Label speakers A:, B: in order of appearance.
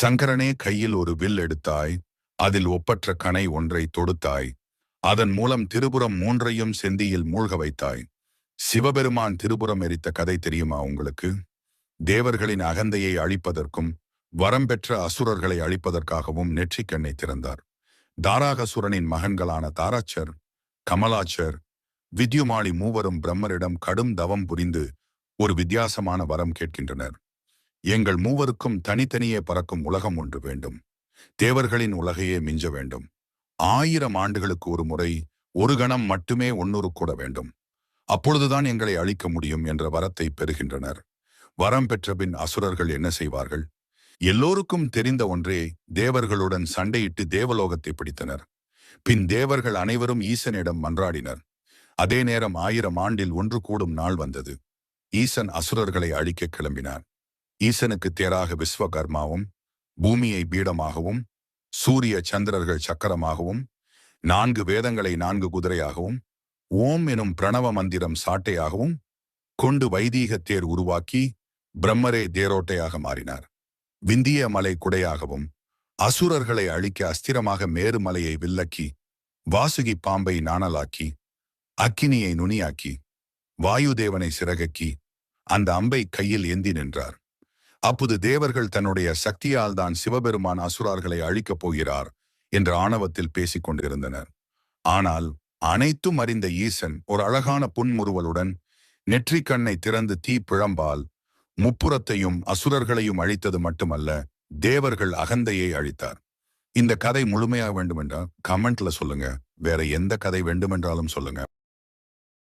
A: சங்கரனே கையில் ஒரு வில் எடுத்தாய் அதில் ஒப்பற்ற கனை ஒன்றை தொடுத்தாய். அதன் மூலம் திருபுரம் மூன்றையும் செந்தியில் மூழ்க வைத்தாய். சிவபெருமான் திருபுரம் எரித்த கதை தெரியுமா உங்களுக்கு? தேவர்களின் அகந்தையை அழிப்பதற்கும் வரம் பெற்ற அசுரர்களை அழிப்பதற்காகவும் நெற்றிக்கண்ணை திறந்தார். தாராகசுரனின் மகன்களான தாராச்சர் கமலாச்சர் வித்யுமாளி மூவரும் பிரம்மரிடம் கடும் தவம் புரிந்து ஒரு வித்தியாசமான வரம் கேட்கின்றனர். எங்கள் மூவருக்கும் தனித்தனியே பறக்கும் உலகம் ஒன்று வேண்டும். தேவர்களின் உலகையே மிஞ்ச வேண்டும். ஆயிரம் ஆண்டுகளுக்கு ஒரு முறை ஒரு கணம் மட்டுமே ஒன்னொரு கூட வேண்டும். அப்பொழுதுதான் எங்களை அழிக்க முடியும் என்ற வரத்தை பெறுகின்றனர். வரம் பெற்ற பின் அசுரர்கள் என்ன செய்வார்கள்? எல்லோருக்கும் தெரிந்த ஒன்றே தேவர்களுடன் சண்டையிட்டு தேவலோகத்தை பிடித்தனர். பின் தேவர்கள் அனைவரும் ஈசனிடம் மன்றாடினர். அதே நேரம் ஆயிரம் ஆண்டில் ஒன்று கூடும் நாள் வந்தது. ஈசன் அசுரர்களை அழிக்க கிளம்பினார். ஈசனுக்கு தேராக விஸ்வகர்மாவும் பூமியை பீடமாகவும் சூரிய சந்திரர்கள் சக்கரமாகவும் நான்கு வேதங்களை நான்கு குதிரையாகவும் ஓம் எனும் பிரணவ மந்திரம் சாட்டையாகவும் கொண்டு வைதீக தேர் உருவாக்கி பிரம்மரே தேரோட்டையாக மாறினார். விந்திய மலை குடையாகவும் அசுரர்களை அழிக்க அஸ்திரமாக மேருமலையை வில்லக்கி வாசுகி பாம்பை நாணலாக்கி அக்கினியை நுனியாக்கி வாயுதேவனை சிறகக்கி அந்த அம்பை கையில் ஏந்தி நின்றார். அப்போது தேவர்கள் தன்னுடைய சக்தியால் தான் சிவபெருமான் அசுரார்களை அழிக்கப் போகிறார் என்று ஆணவத்தில் பேசிக் கொண்டிருந்தனர். ஆனால் அனைத்தும் அறிந்த ஈசன் ஒரு அழகான புன்முறுவலுடன் நெற்றிக் கண்ணை திறந்து தீ பிழம்பால் முப்புறத்தையும் அசுரர்களையும் அழித்தது மட்டுமல்ல தேவர்கள் அகந்தையை அழித்தார். இந்த கதை முழுமையாக வேண்டுமென்றால் கமெண்ட்ல சொல்லுங்க. வேற எந்த கதை வேண்டுமென்றாலும் சொல்லுங்க.